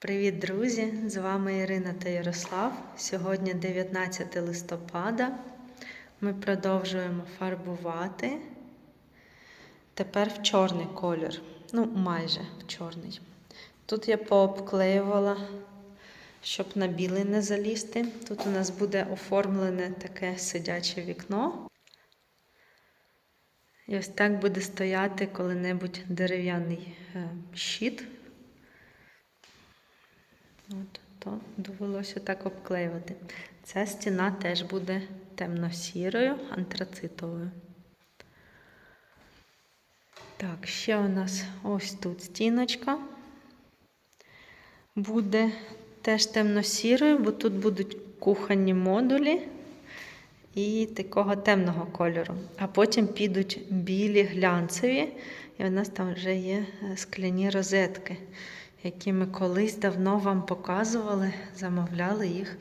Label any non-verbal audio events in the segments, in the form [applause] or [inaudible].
Привіт, друзі! З вами Ірина та Ярослав. Сьогодні 19 листопада. Ми продовжуємо фарбувати. Тепер в чорний колір. Ну, майже в чорний. Тут я пообклеювала, щоб на білий не залізти. Тут у нас буде оформлене таке сидяче вікно. І ось так буде стояти коли-небудь дерев'яний е, щит. От, то довелося так обклеювати. Ця стіна теж буде темно-сірою, антрацитовою. Так, ще у нас ось тут стіночка. Буде теж темно-сірою, бо тут будуть кухонні модулі і такого темного кольору. А потім підуть білі глянцеві, і у нас там вже є скляні розетки які ми колись давно вам показували, замовляли їх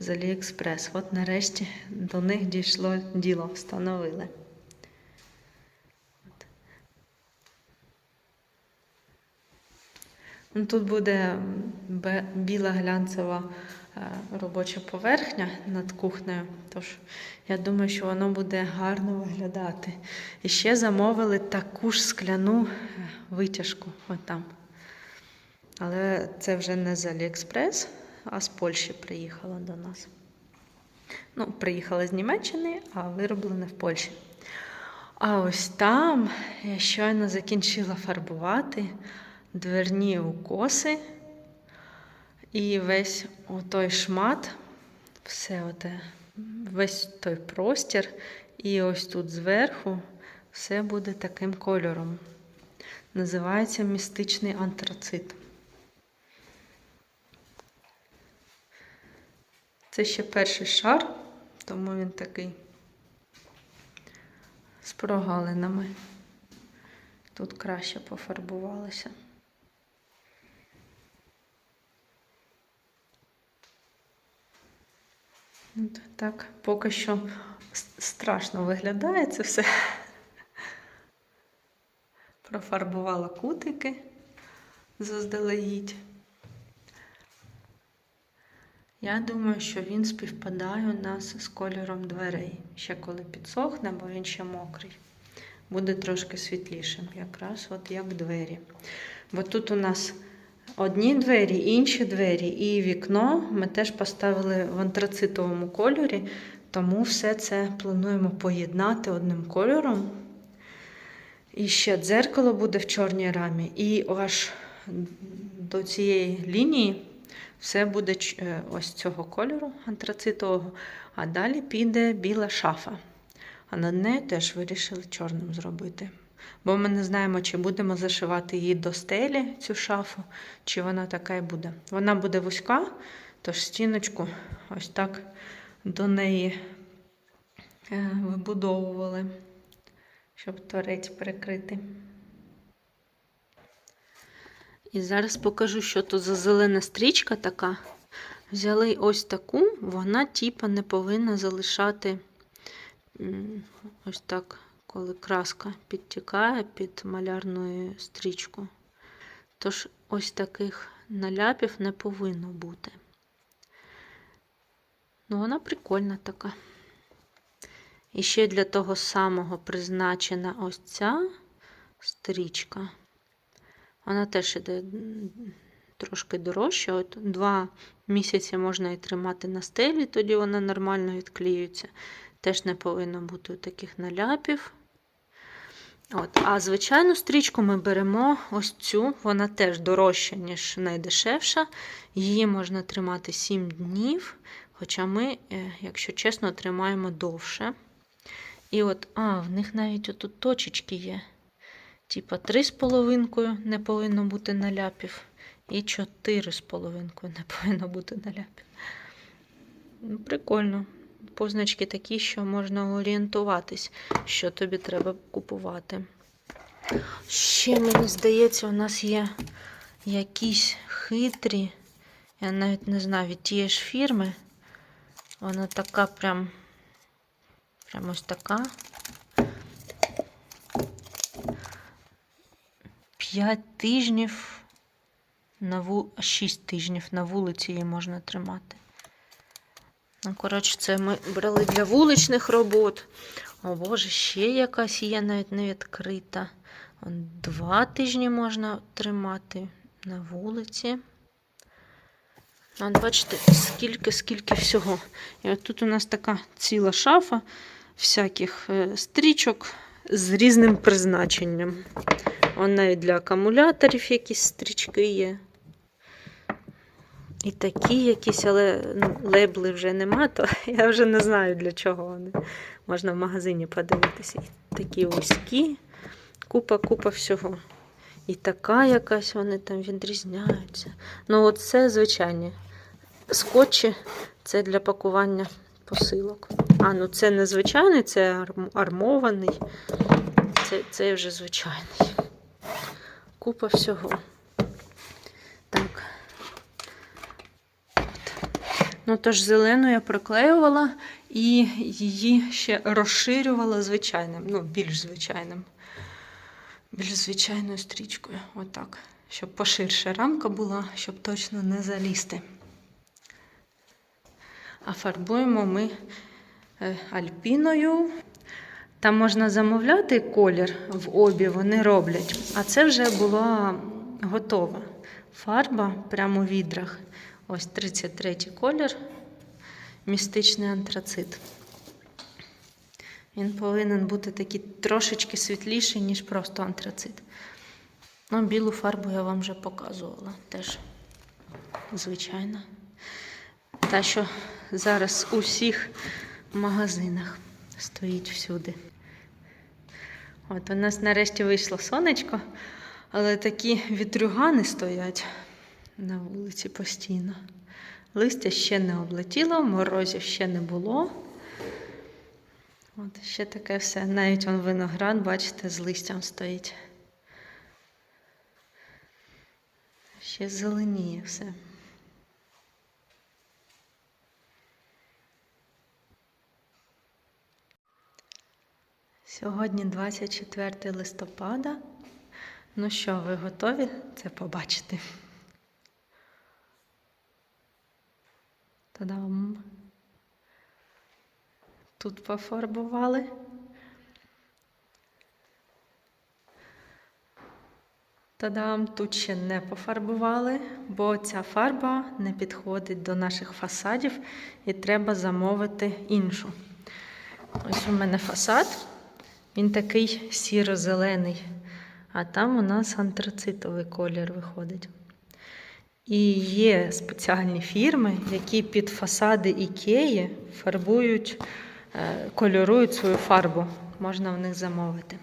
з Аліекспрес. От нарешті до них дійшло діло, встановили. Ну, Тут буде біла глянцева е, робоча поверхня над кухнею, тож я думаю, що воно буде гарно виглядати. І ще замовили таку ж скляну е, витяжку. Отам. Але це вже не з Аліекспрес, а з Польщі приїхала до нас. Ну, приїхала з Німеччини, а вироблене в Польщі. А ось там я щойно закінчила фарбувати дверні укоси. І весь той шмат, все оте, весь той простір, і ось тут зверху все буде таким кольором. Називається містичний антрацит. Це ще перший шар, тому він такий з прогалинами. Тут краще пофарбувалося. От так, поки що страшно виглядає це все. Профарбувала кутики заздалегідь. Я думаю, що він співпадає у нас з кольором дверей. Ще коли підсохне, бо він ще мокрий. Буде трошки світлішим, якраз от як двері. Бо тут у нас одні двері, інші двері і вікно ми теж поставили в антрацитовому кольорі, тому все це плануємо поєднати одним кольором. І ще дзеркало буде в чорній рамі, і аж до цієї лінії. Все буде е, ось цього кольору антрацитового, а далі піде біла шафа. А над нею теж вирішили чорним зробити. Бо ми не знаємо, чи будемо зашивати її до стелі, цю шафу, чи вона така і буде. Вона буде вузька, тож стіночку ось так до неї е, вибудовували, щоб торець перекрити. І зараз покажу, що тут за зелена стрічка така. Взяли ось таку, вона типа не повинна залишати ось так, коли краска підтікає під малярну стрічку. Тож ось таких наляпів не повинно бути. Ну, вона прикольна така. І ще для того самого призначена ось ця стрічка. Вона теж іде трошки дорожча. От Два місяці можна і тримати на стелі, тоді вона нормально відклеюється. Теж не повинно бути таких наляпів. От. А звичайну стрічку ми беремо ось цю, вона теж дорожча, ніж найдешевша. Її можна тримати 7 днів. Хоча ми, е, якщо чесно, тримаємо довше. І от, а, в них навіть отут точечки є. Типа 3,5 не повинно бути наляпів. І 4,5 не [laughs] повинно бути наляпів. Прикольно. Позначки такі, що можна орієнтуватись, що тобі треба купувати. Ще, мені здається, у нас є якісь хитрі, я навіть не знаю, від тієї ж фірми. Вона така прям, прям ось така. 5 тижнів на ву... 6 тижнів на вулиці її можна тримати. Ну, коротше, це ми брали для вуличних робот. О Боже, ще якась є навіть не відкрита. Два тижні можна тримати на вулиці. От бачите, скільки, скільки всього. І от тут у нас така ціла шафа всяких е, стрічок з різним призначенням. Он навіть для акумуляторів якісь стрічки є. І такі якісь, але ну, лейбли вже нема, то [laughs] я вже не знаю для чого вони. Можна в магазині подивитися. І такі вузькі, купа, купа всього. І така якась вони там відрізняються. Ну, от це звичайні. Скотчі це для пакування посилок. А, ну це не звичайний, це арм- армований. Це, це вже звичайний. Купа всього. Так. Ну, тож зелену я приклеювала і її ще розширювала звичайним, ну, більш звичайним. Більш звичайною стрічкою. Отак. Щоб поширше рамка була, щоб точно не залізти. А фарбуємо ми е, альпіною. Там можна замовляти колір в обі, вони роблять. А це вже була готова фарба прямо у відрах. Ось 33 колір, містичний антрацит. Він повинен бути такий трошечки світліший, ніж просто антрацит. Ну, білу фарбу я вам вже показувала теж, звичайно. Та, що зараз у всіх магазинах стоїть всюди. От у нас нарешті вийшло сонечко, але такі вітрюгани стоять на вулиці постійно. Листя ще не облетіло, морозів ще не було. От ще таке все. Навіть он виноград, бачите, з листям стоїть. Ще зеленіє все. Сьогодні 24 листопада. Ну що, ви готові це побачити? Та-дам! Тут пофарбували. Та-дам, тут ще не пофарбували, бо ця фарба не підходить до наших фасадів і треба замовити іншу. Ось у мене фасад, він такий сіро-зелений, а там у нас антрацитовий колір виходить. І є спеціальні фірми, які під фасади ікеї фарбують, е, кольорують свою фарбу. Можна в них замовити.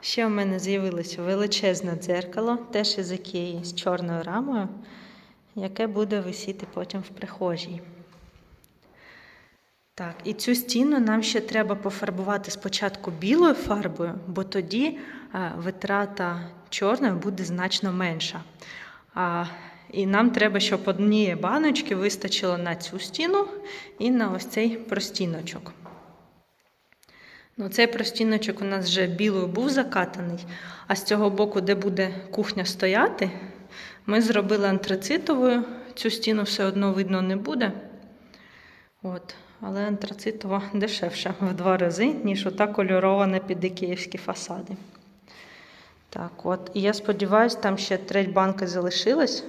Ще в мене з'явилося величезне дзеркало, теж із ікеї з чорною рамою, яке буде висіти потім в прихожій. Так, і цю стіну нам ще треба пофарбувати спочатку білою фарбою, бо тоді е, витрата чорної буде значно менша. І нам треба, щоб однієї баночки вистачило на цю стіну і на ось цей простіночок. Ну, цей простіночок у нас вже білою був закатаний, а з цього боку, де буде кухня стояти, ми зробили антрацитовою. Цю стіну все одно видно не буде. От. Але антрацитова [laughs] дешевша в два рази, ніж ота кольорована під ікеївські фасади. Так, от. І я сподіваюся, там ще треть банки залишилась.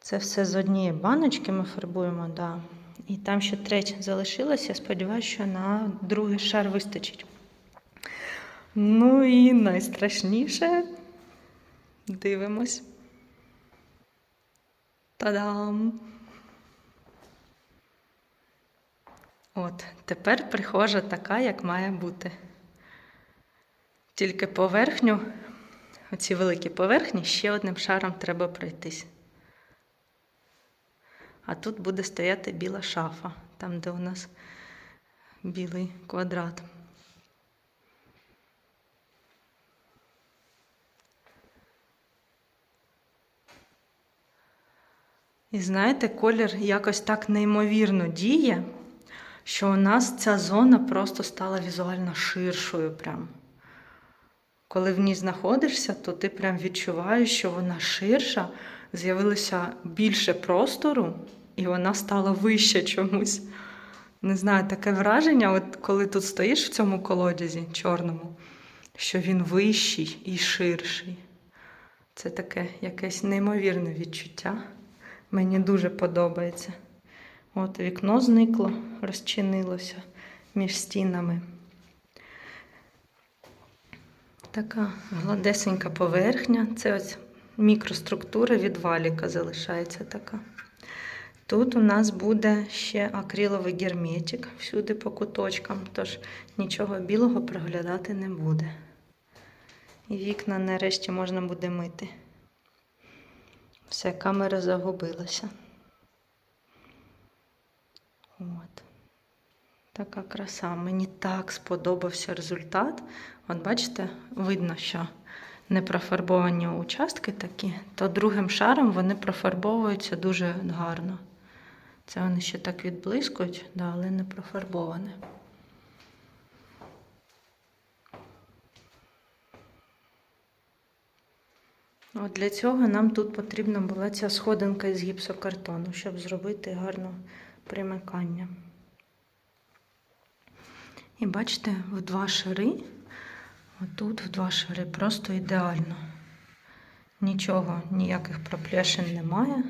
Це все з однієї баночки ми фарбуємо, да. І там ще треть залишилась. Я сподіваюся, що на другий шар вистачить. Ну і найстрашніше. Дивимось. Та-дам! От, тепер прихожа така, як має бути. Тільки поверхню, оці великі поверхні, ще одним шаром треба пройтись. А тут буде стояти біла шафа, там, де у нас білий квадрат. І знаєте, колір якось так неймовірно діє, що у нас ця зона просто стала візуально ширшою. Прям. Коли в ній знаходишся, то ти прям відчуваєш, що вона ширша, з'явилося більше простору, і вона стала вище чомусь. Не знаю, таке враження, от коли тут стоїш в цьому колодязі чорному, що він вищий і ширший. Це таке якесь неймовірне відчуття. Мені дуже подобається. От вікно зникло, розчинилося між стінами. Така гладесенька поверхня. Це ось мікроструктура від валіка залишається така. Тут у нас буде ще акриловий герметик всюди по куточкам, тож нічого білого проглядати не буде. І вікна нарешті можна буде мити. Все, камера загубилася. От. Така краса. Мені так сподобався результат. От бачите, видно, що не профарбовані участки такі, то другим шаром вони профарбовуються дуже гарно. Це вони ще так відблискують, да, але не профарбоване. От для цього нам тут потрібна була ця сходинка з гіпсокартону, щоб зробити гарне примикання. І бачите, в два шари, отут в два шари, просто ідеально. Нічого, ніяких проплешин немає.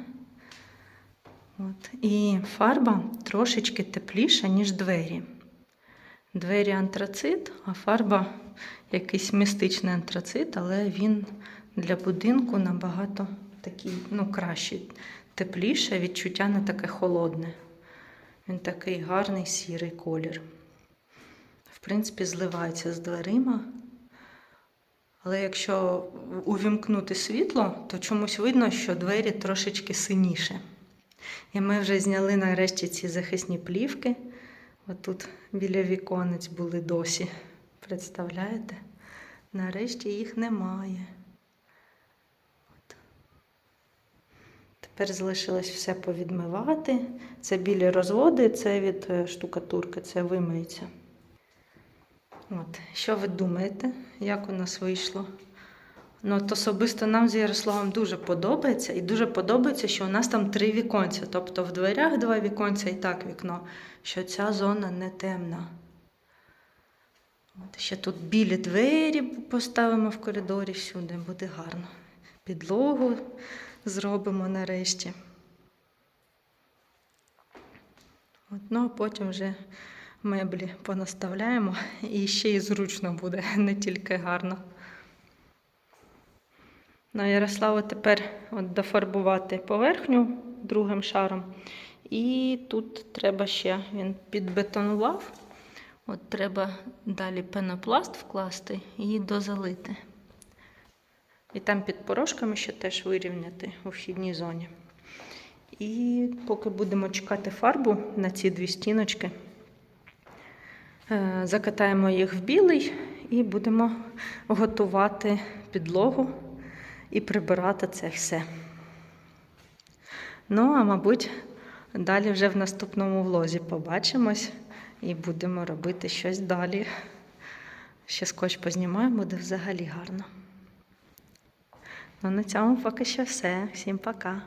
От. І фарба трошечки тепліша, ніж двері. Двері антрацит, а фарба якийсь містичний антрацит, але він для будинку набагато такий, ну, кращий, тепліше, відчуття не таке холодне. Він такий гарний сірий колір. В принципі, зливається з дверима. Але якщо увімкнути світло, то чомусь видно, що двері трошечки синіше. І ми вже зняли нарешті ці захисні плівки. Отут біля віконець були досі. Представляєте? Нарешті їх немає. От. Тепер залишилось все повідмивати. Це білі розводи, це від е, штукатурки, це вимиється. От. Що ви думаєте, як у нас вийшло? Ну, от особисто нам з Ярославом дуже подобається. І дуже подобається, що у нас там три віконця. Тобто в дверях два віконця і так вікно, що ця зона не темна. От ще тут білі двері поставимо в коридорі всюди, буде гарно. Підлогу зробимо нарешті. От, ну, а потім вже меблі понаставляємо і ще й зручно буде, не тільки гарно. На Ярославу тепер от дофарбувати поверхню другим шаром. І тут треба ще, він підбетонував. От треба далі пенопласт вкласти і дозалити. І там під порошками ще теж вирівняти у вхідній зоні. І поки будемо чекати фарбу на ці дві стіночки, е, закатаємо їх в білий і будемо готувати підлогу і прибирати це все. Ну, а мабуть, далі вже в наступному влозі побачимось і будемо робити щось далі. Ще скотч познімаємо, буде взагалі гарно. Ну, на цьому поки що все. Всім пока.